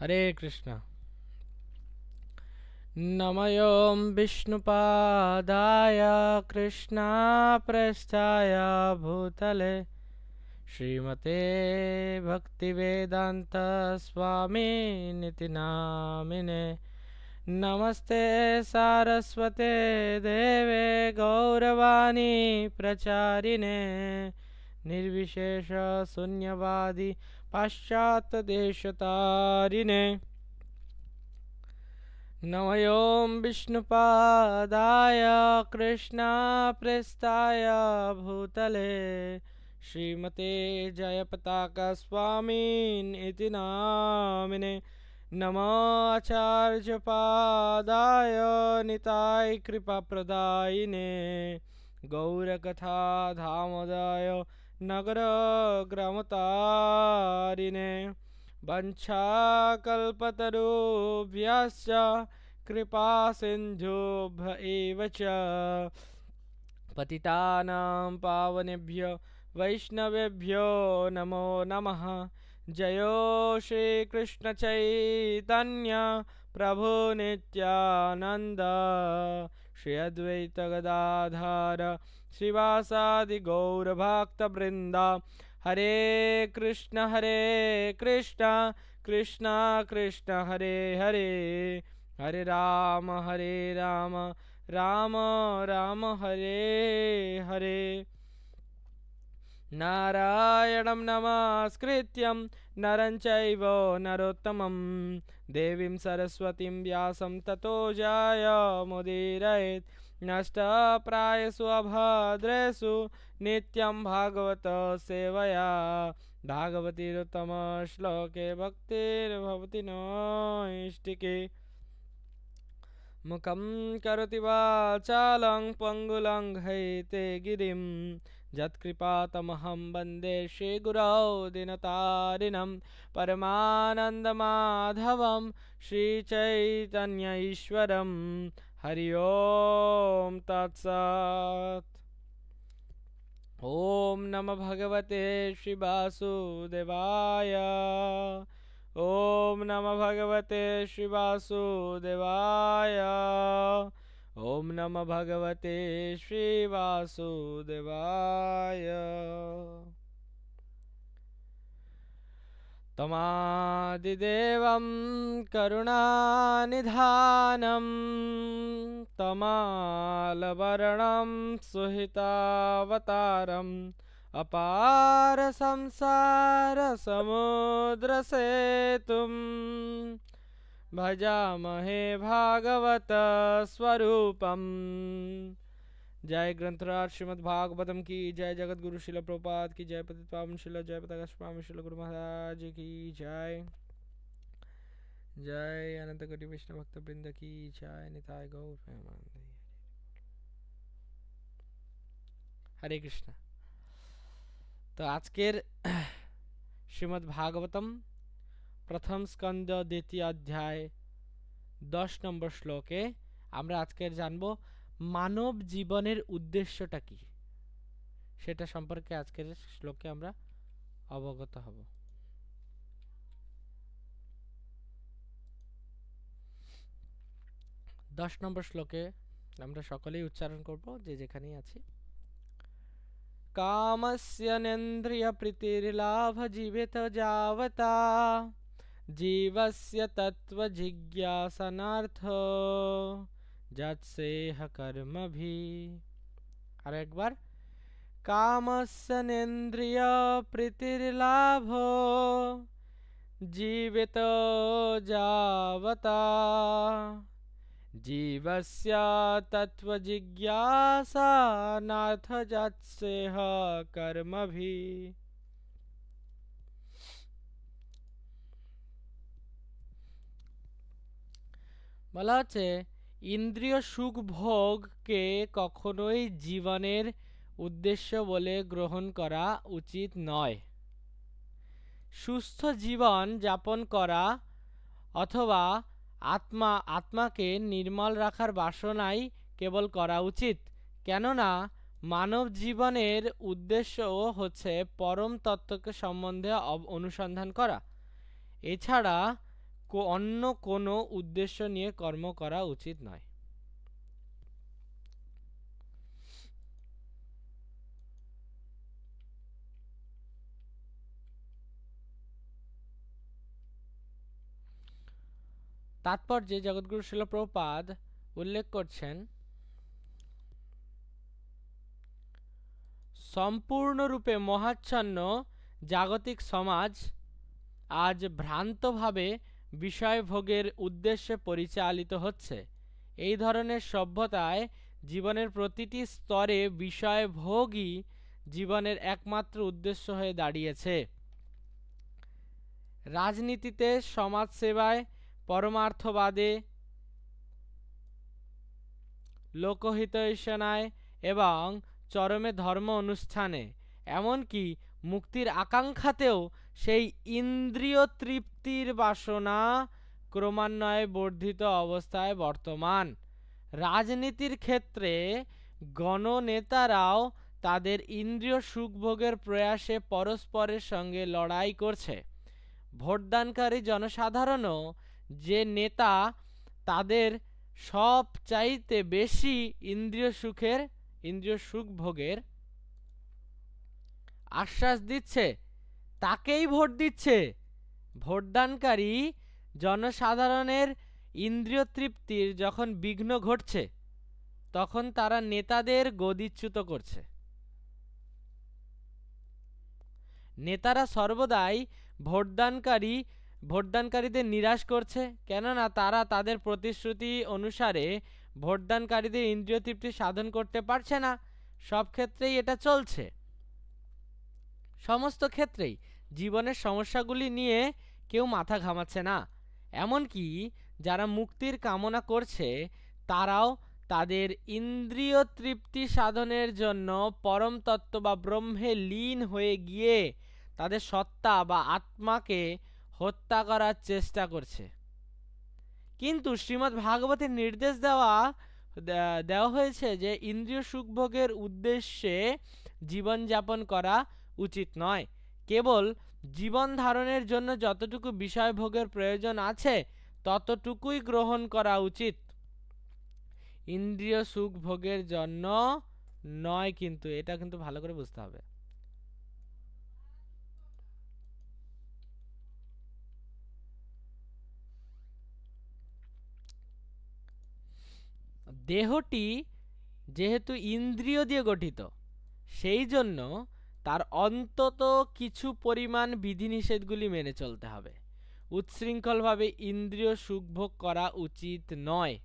हरे कृष्ण। नमयों विष्णुपादाय कृष्णाप्रस्थाय भूतले। श्रीमते भक्तिवेदान्तस्वामिनिति नामिने नमस्ते सारस्वते देवे गौरवाणी प्रचारिणे। निर्विशेषशून्यवादी पाश्चात्यदेशतारिणे नमयों विष्णुपादाय कृष्णाप्रस्थाय भूतले। श्रीमते जयपताकस्वामीन् इति नामिने। नमाचार्यपादाय निताय कृपाप्रदायिने। गौरकथा धामोदाय नगरग्रामतारिणे वञ्छाकल्पतरुभ्यश्च कृपासिन्धुभ्य एव च। पतितानां पावनेभ्यो वैष्णवेभ्यो नमो नमः। जयो श्रीकृष्णचैतन्य प्रभु नित्यानन्द। श्री अद्वैतगदाधार श्रीवासादिगौरभक्तवृन्द हरे कृष्ण हरे कृष्ण कृष्ण कृष्ण, हरे हरे। हरे राम हरे राम राम राम, हरे हरे। नारायणं नमस्कृत्यं, नरं चैव नरोत्तमं। देवीं सरस्वतीं व्यासं ततो जायमुदीरयेत् नष्टप्रायसु अभद्रेषु नित्यं भागवत सेवया। भागवतीरुत्तमश्लोके भक्तिर्भवति नैष्टिके मुखं करोति वाचालं पङ्गुलङ्घयते गिरिं। यत्कृपातमहं वंदे श्रीगुरौ दिनतारिणं। परमानन्दमाधवं श्रीचैतन्य ईश्वरं हरि ओं तत्सत्। ॐ नमः भगवते श्रीवासुदेवाय ॐ नमः भगवते श्रीवासुदेवाय ॐ नमः भगवते श्रीवासुदेवाय तमादिदेवं करुणानिधानं तमालवर्णं सुहितावतारम् अपार संसारसमुद्रसेतुं भजामहे भागवत स्वरूपम् जय ग्रंथराज श्रीमद् भागवतम की जय जगत गुरु शिल प्रपात की जय पतित पावन शिल जय पताका स्वामी शिल गुरु महाराज की जय जय अनंत कोटि विष्णु भक्त वृंद की जय निताय गौर प्रेमानंद हरे कृष्ण তো আজকের শ্রীমদ্ ভাগবতম প্রথম স্কন্দ দ্বিতীয় অধ্যায় দশ নম্বর শ্লোকে আমরা আজকের জানব মানব জীবনের উদ্দেশ্যটা কি? সেটা সম্পর্কে আজকের শ্লোকে আমরা অবগত হব। দশ নম্বর শ্লোকে আমরা সকলেই উচ্চারণ করব যে যেখানেই আছি। কামস্যনেন্দ্রিয়প্রীতির্লাভজীবিত যাবতা, জীবস্য তত্ত্বজিজ্ঞাসনার্থ जत से कर्म भी। और एक बार कामस्नेन्द्रिय प्रीतिर्लाभ, जीवित जावता। जीवस्य तत्व जिज्ञासा नाथ जत्सेह कर्म भी। बोला ইন্দ্রিয় সুখ ভোগকে কখনোই জীবনের উদ্দেশ্য বলে গ্রহণ করা উচিত নয়। সুস্থ জীবন যাপন করা অথবা আত্মা, আত্মাকে নির্মল রাখার বাসনাই কেবল করা উচিত। কেননা মানব জীবনের উদ্দেশ্য হচ্ছে পরম তত্ত্বকে সম্বন্ধে অনুসন্ধান করা। এছাড়া অন্য কোনো উদ্দেশ্য নিয়ে কর্ম করা উচিত নয়। তাৎপর্যে জগৎগুরু শিলপ্রপাদ উল্লেখ করছেন, সম্পূর্ণরূপে মহাচ্ছন্ন জাগতিক সমাজ আজ ভ্রান্তভাবে বিষয়ভোগের উদ্দেশ্যে পরিচালিত হচ্ছে। এই ধরনের সভ্যতায় জীবনের প্রতিটি স্তরে বিষয়ভোগই জীবনের একমাত্র উদ্দেশ্য হয়ে দাঁড়িয়েছে। রাজনীতিতে, সমাজসেবায়, পরমার্থবাদে, লোকহিতৈষণায় এবং চরমে ধর্ম অনুষ্ঠানে, এমনকি মুক্তির আকাঙ্ক্ষাতেও সেই ইন্দ্রিয় তৃপ্তির বাসনা ক্রমান্বয়ে বর্ধিত অবস্থায় বর্তমান। রাজনীতির ক্ষেত্রে গণনেতারাও তাদের ইন্দ্রিয় সুখভোগের প্রয়াসে পরস্পরের সঙ্গে লড়াই করছে। ভোটদানকারী জনসাধারণও যে নেতা, তাদের সব চাইতে বেশি ইন্দ্রিয় সুখের, ইন্দ্রিয় সুখ ভোগের আশ্বাস দিচ্ছে, তাকেই ভোট দিচ্ছে। ভোটদানকারী জনসাধারণের ইন্দ্রিয় তৃপ্তির যখন বিঘ্ন ঘটছে, তখন তারা নেতাদের গদিচ্যুত করছে। নেতারা সর্বদাই ভোটদানকারী, ভোটদানকারীদের নিরাশ করছে, কেননা তারা তাদের প্রতিশ্রুতি অনুসারে ভোটদানকারীদের ইন্দ্রিয় তৃপ্তি সাধন করতে পারছে না। সব ক্ষেত্রেই এটা চলছে। সমস্ত ক্ষেত্রেই জীবনের সমস্যাগুলি নিয়ে কেউ মাথা ঘামাচ্ছে না। এমনকি যারা মুক্তির কামনা করছে, তারাও তাদের ইন্দ্রিয় তৃপ্তি সাধনের জন্য পরম তত্ত্ব বা ব্রহ্মে লীন হয়ে গিয়ে তাদের সত্তা বা আত্মাকে হত্যা করার চেষ্টা করছে। কিন্তু শ্রীমদ্ ভাগবতের নির্দেশ দেওয়া দেওয়া হয়েছে যে ইন্দ্রিয় সুখভোগের উদ্দেশ্যে জীবনযাপন করা উচিত নয়। কেবল জীবন ধারণের জন্য যতটুকু বিষয় ভোগের প্রয়োজন আছে, ততটুকুই গ্রহণ করা উচিত। ইন্দ্রিয় সুখ ভোগের জন্য নয় কিন্তু, এটা কিন্তু ভালো করে বুঝতে হবে। দেহটি যেহেতু ইন্দ্রিয় দিয়ে গঠিত, সেই জন্য তার অন্তত কিছু পরিমাণ বিধিনিষেধগুলি মেনে চলতে হবে। উচ্ছৃঙ্খলভাবে ইন্দ্রিয় সুখভোগ করা উচিত নয়।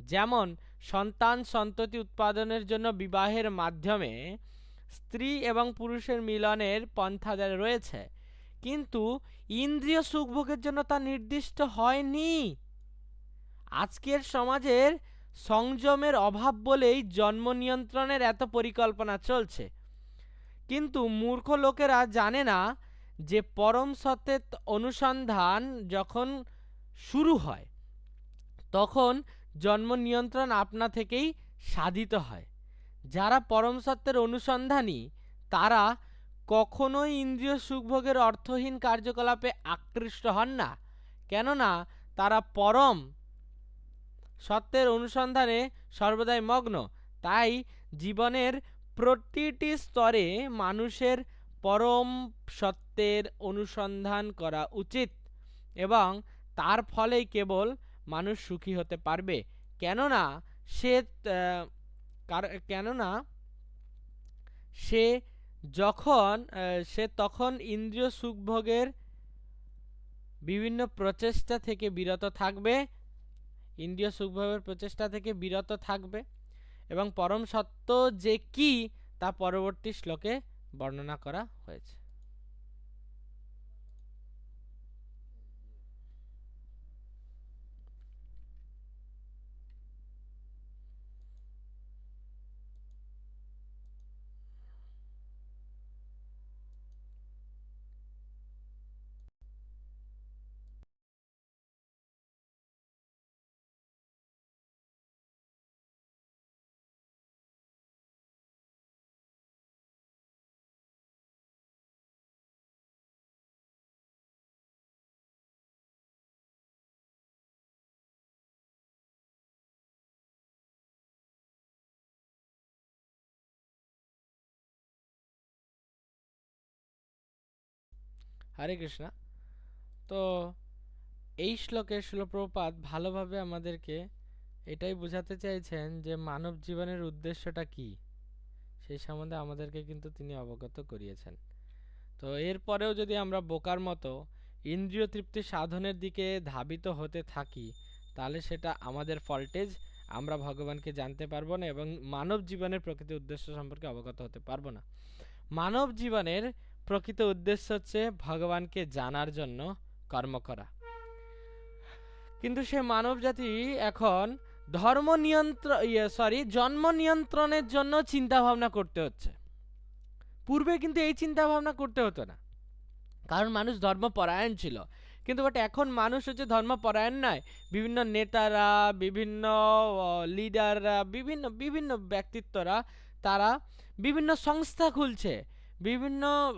যেমন, সন্তান সন্ততি উৎপাদনের জন্য বিবাহের মাধ্যমে স্ত্রী এবং পুরুষের মিলনের পন্থা রয়েছে। কিন্তু ইন্দ্রিয় সুখভোগের জন্য তা নির্দিষ্ট হয়নি। আজকের সমাজের সংযমের অভাব বলেই জন্ম নিয়ন্ত্রণের এত পরিকল্পনা চলছে। কিন্তু মূর্খ লোকেরা জানে না যে পরম সত্যের অনুসন্ধান যখন শুরু হয়, তখন জন্ম নিয়ন্ত্রণ আপনা থেকেই সাধিত হয়। যারা পরম সত্যের অনুসন্ধানী, তারা কখনোই ইন্দ্রিয় সুখভোগের অর্থহীন কার্যকলাপে আকৃষ্ট হন না। কেননা, তারা পরম সত্যের অনুসন্ধানে সর্বদাই মগ্ন। তাই জীবনের প্রতিটি স্তরে মানুষের পরম সত্যের অনুসন্ধান করা উচিত এবং তার ফলেই কেবল মানুষ সুখী হতে পারবে। কেননা সে কেননা সে যখন সে তখন ইন্দ্রিয় সুখভোগের বিভিন্ন প্রচেষ্টা থেকে বিরত থাকবে। ইন্দ্রিয় সুখভোগের প্রচেষ্টা থেকে বিরত থাকবে। এবং পরম সত্য যে কি তা পরবর্তী শ্লোকে বর্ণনা করা হয়েছে। হরে কৃষ্ণ। তো এই শ্লোকে শিলপ্রপাত ভালোভাবে আমাদেরকে এটাই বোঝাতে চাইছেন যে মানব জীবনের উদ্দেশ্যটা কি? সেই সম্বন্ধে আমাদেরকে কিন্তু তিনি অবগত করিয়েছেন। তো এরপরেও যদি আমরা বোকার মতো ইন্দ্রিয় তৃপ্তি সাধনের দিকে ধাবিত হতে থাকি, তাহলে সেটা আমাদের ফল্টেজ, আমরা ভগবানকে জানতে পারব না এবং মানব জীবনের প্রকৃত উদ্দেশ্য সম্পর্কে অবগত হতে পারব না। মানব জীবনের প্রকৃত উদ্দেশ্য হচ্ছে ভগবানকে জানার জন্য কর্ম করা। কিন্তু সে মানব জাতি এখন ধর্ম নিয়ন্ত্রণ ইয়ে সরি জন্ম নিয়ন্ত্রণের জন্য চিন্তা ভাবনা করতে হচ্ছে। পূর্বে কিন্তু এই চিন্তা ভাবনা করতে হতো না। কারণ মানুষ ধর্মপরায়ণ ছিল। কিন্তু বাট এখন মানুষ হচ্ছে ধর্মপরায়ণ নয়। বিভিন্ন নেতারা, বিভিন্ন লিডাররা বিভিন্ন বিভিন্ন ব্যক্তিত্বরা, তারা বিভিন্ন সংস্থা খুলছে। বিভিন্ন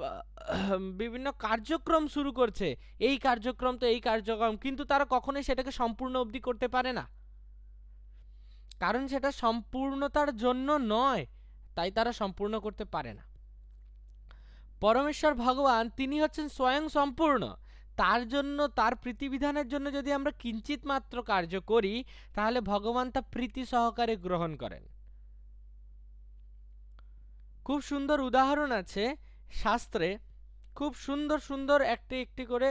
বিভিন্ন কার্যক্রম শুরু করছে। এই কার্যক্রম তো এই কার্যক্রম, কিন্তু তারা কখনোই সেটাকে সম্পূর্ণ অবধি করতে পারে না। কারণ সেটা সম্পূর্ণতার জন্য নয়, তাই তারা সম্পূর্ণ করতে পারে না। পরমেশ্বর ভগবান, তিনি হচ্ছেন স্বয়ং সম্পূর্ণ। তার জন্য, তার প্রীতিবিধানের জন্য যদি আমরা কিঞ্চিত মাত্র কার্য করি, তাহলে ভগবান তা প্রীতি সহকারে গ্রহণ করেন। খুব সুন্দর উদাহরণ আছে শাস্ত্রে। খুব সুন্দর সুন্দর একটি একটি করে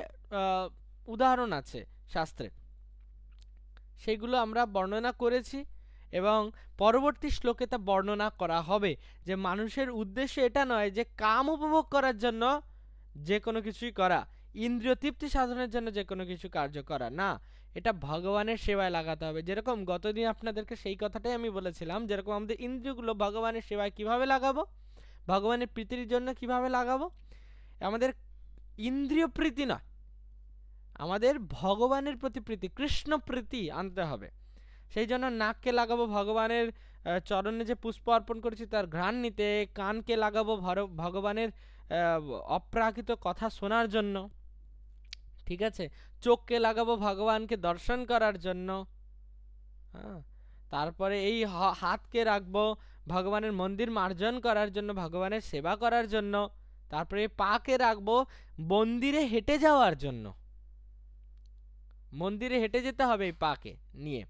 উদাহরণ আছে শাস্ত্রে। সেগুলো আমরা বর্ণনা করেছি এবং পরবর্তী শ্লোকে তা বর্ণনা করা হবে যে মানুষের উদ্দেশ্য এটা নয় যে কাম উপভোগ করার জন্য যে কোনো কিছুই করা, ইন্দ্রিয় তৃপ্তি সাধনের জন্য যে কোনো কিছু কার্য করা। না, এটা ভগবানের সেবায় লাগাতে হবে। যেরকম গতদিন আপনাদেরকে সেই কথাটাই আমি বলেছিলাম, যেরকম আমাদের ইন্দ্রিয়গুলো ভগবানের সেবায় কীভাবে লাগাবো? ভগবানের প্রীতির জন্য কীভাবে লাগাবো? আমাদের ইন্দ্রিয় প্রীতি নয়, আমাদের ভগবানের প্রতি প্রীতি, কৃষ্ণ প্রীতি আনতে হবে। সেই জন্য নাককে লাগাবো ভগবানের চরণে যে পুষ্প অর্পণ করেছি তার ঘ্রাণ নিতে কানকে লাগাবো ভগবানের অপ্রাকৃত কথা শোনার জন্য, ঠিক আছে? চোখকে লাগাবো ভগবানকে দর্শন করার জন্য হ্যাঁ? তারপরে এই হাতকে রাখব ভগবানের মন্দির মার্জন করার জন্য, ভগবানের সেবা করার জন্য, তারপরে পাকে রাখব মন্দিরে হেঁটে যাওয়ার জন্য। মন্দিরে হেঁটে যেতে হবে এই পাকে নিয়ে।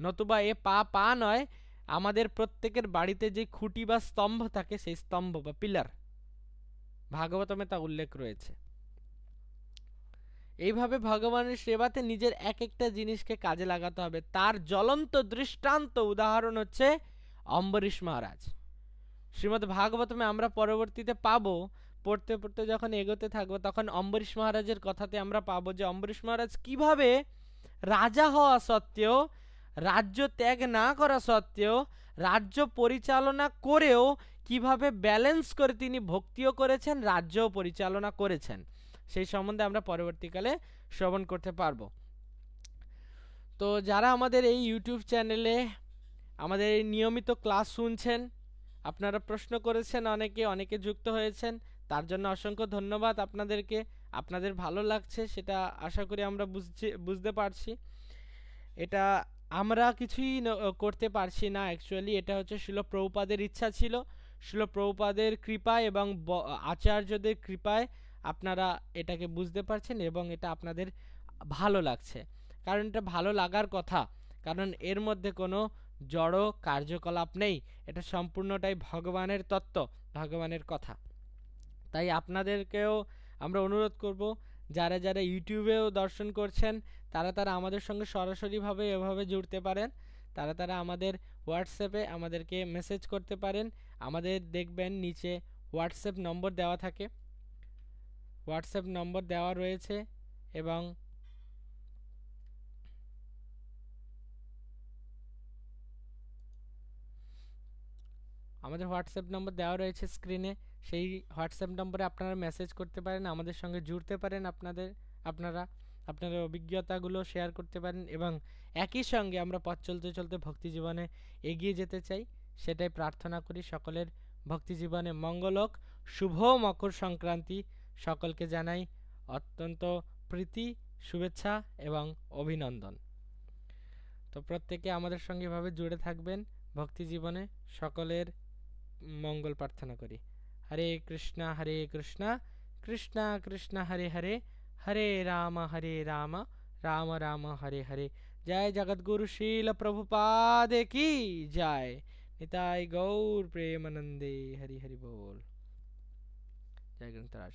নতুবা এ পা পা নয়, আমাদের প্রত্যেকের বাড়িতে যে খুঁটি বা স্তম্ভ থাকে, সেই স্তম্ভ বা পিলার। ভাগবতমে তা উল্লেখ রয়েছে। এইভাবে ভগবানের সেবাতে নিজের এক একটা জিনিসকে কাজে লাগাতে হবে। তার জ্বলন্ত দৃষ্টান্ত উদাহরণ হচ্ছে অম্বরীশ মহারাজ। শ্রীমদ্ ভাগবতমে আমরা পরবর্তীতে পাবো, পড়তে পড়তে যখন এগোতে থাকব, তখন অম্বরীশ মহারাজের কথাতে আমরা পাবো যে, অম্বরীশ মহারাজ, কীভাবে রাজা হওয়া সত্ত্বেও, রাজ্য ত্যাগ না করা সত্ত্বেও, রাজ্য পরিচালনা করেও কীভাবে ব্যালেন্স করে তিনি ভক্তিও করেছেন, রাজ্যও পরিচালনা করেছেন, সেই সম্বন্ধে আমরা পরবর্তীকালে শ্রবণ করতে পারব। তো যারা আমাদের এই ইউটিউব চ্যানেলে আমাদের এই নিয়মিত ক্লাস শুনছেন। আপনারা প্রশ্ন করেছেন, অনেকে অনেকে যুক্ত হয়েছেন। তার জন্য অসংখ্য ধন্যবাদ আপনাদেরকে। আপনাদের ভালো লাগছে, সেটা আশা করি আমরা বুঝছি, বুঝতে পারছি। এটা আমরা কিছুই করতে পারছি না অ্যাকচুয়ালি এটা হচ্ছে শিল প্রভুপাদের ইচ্ছা ছিল। শিল প্রভুপাদের কৃপায় এবং আচার্যদের কৃপায় আপনারা এটাকে বুঝতে পারছেন এবং এটা আপনাদের ভালো লাগছে। কারণ এটা ভালো লাগার কথা। কারণ এর মধ্যে কোনো জড় কার্যকলাপ নেই, এটা সম্পূর্ণটাই ভগবানের তত্ত্ব, ভগবানের কথা। তাই আপনাদেরকেও আমরা অনুরোধ করব, যারা যারা ইউটিউবেও দর্শন করছেন, তারা তারা আমাদের সঙ্গে সরাসরিভাবে এভাবে জুড়তে পারেন। তারা তারা আমাদের হোয়াটসঅ্যাপে আমাদেরকে মেসেজ করতে পারেন। আমাদের দেখবেন নিচে হোয়াটসঅ্যাপ নম্বর দেওয়া থাকে। হোয়াটসঅ্যাপ নম্বর দেওয়া রয়েছে এবং আমাদের হোয়াটসঅ্যাপ নম্বর দেওয়া রয়েছে স্ক্রিনে সেই হোয়াটসঅ্যাপ নম্বরে আপনারা মেসেজ করতে পারেন, আমাদের সঙ্গে জুড়তে পারেন আপনাদের, আপনারা, আপনাদের অভিজ্ঞতাগুলো শেয়ার করতে পারেন এবং একই সঙ্গে আমরা পথ চলতে চলতে ভক্তি জীবনে এগিয়ে যেতে চাই, সেটাই প্রার্থনা করি সকলের। ভক্তি জীবনে মঙ্গল হোক, শুভ মকর সংক্রান্তি সকলকে জানাই অত্যন্ত প্রীতি, শুভেচ্ছা এবং অভিনন্দন। তো প্রত্যেকে আমাদের সঙ্গে এভাবে জুড়ে থাকবেন, ভক্তি জীবনে সকলের মঙ্গল প্রার্থনা করি। হরে কৃষ্ণ হরে কৃষ্ণ কৃষ্ণ কৃষ্ণ, হরে হরে হরে রাম হরে রাম রাম রাম, হরে হরে। জয় জগদ্গুরু শীল প্রভুপাদ কি জয়। নিতাই গৌর প্রেমানন্দে। হরি হরি বল। জয় গ্রন্থ রাজ